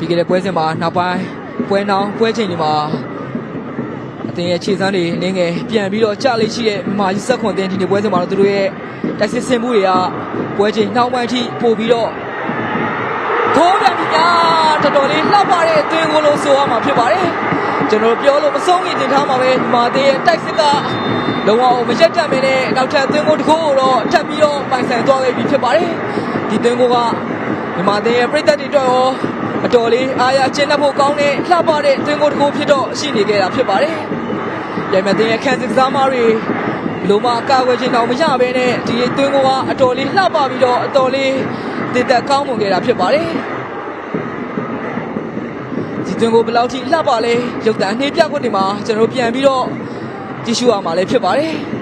ပြီးခဲ့တဲ့ပွဲစဉ်မှာနောက်ပိုင်းပွဲနောင်ပွဲချိန်တွေမှာအသင်းရဲ့ခြေစမ်းတွေနင်းငယ်ပြန်ပြီးတော့ကြလိမ့်ရှိတဲ့မာကြီးဆက်ခွန်အသင်းဒီနေ့ပွဲစဉ်မှာတော့သူတို့ရဲ့တိုက်စစ်ဆင်မှုတွေကပွဲချိန်နောက်ပိုင်းအထိပို့ပြီးတော့ထိုးပြန်ပြီများတော်တော်လေးလှပတဲ့အသင်းကိုလို့ဆိုရမှာဖြစ်ပါတယ်ကျွန်တော်ပြောလို့မဆုံးရင်တင်ထားမှာပဲမာအသင်းရဲ့တိုက်စစ်ကလုံးဝမရက်တက်မင်းနဲ့နောက်ထပ်အသင်းကိုတစ်ခုတော့ထပ်ပြီးတော့ပိုင်ဆိုင်သွားခဲ့ပြီဖြစ်ပါတယ်ဒီသင်းကိုကမြန်မာသင်းရဲ့ပြည်သက်တွေအတွက်ရော အတော်လေးအားရကျင်းတဲ့ဖို့ကောင်းတဲ့လှပတဲ့သင်းကိုတစ်ခုဖြစ်တော့ရှိနေခဲ့တာဖြစ်ပါတယ်။ရိုင်မသင်းရဲ့ခန်းစစ်ကစားမတွေလုံးမကာကွယ်ခြင်းတော့မရဘဲနဲ့ဒီသင်းကအတော်လေးလှပပြီးတော့အတော်လေးတည်သက်ကောင်းမွန်ခဲ့တာဖြစ်ပါတယ်။ဒီသင်းကိုဘယ်လောက်ထိလှပလဲရုပ်တံနှေးပြကွက်တွေမှာကျွန်တော်တို့ပြန်ပြီးတော့ကြည့်ရှုရမှာလည်းဖြစ်ပါတယ်။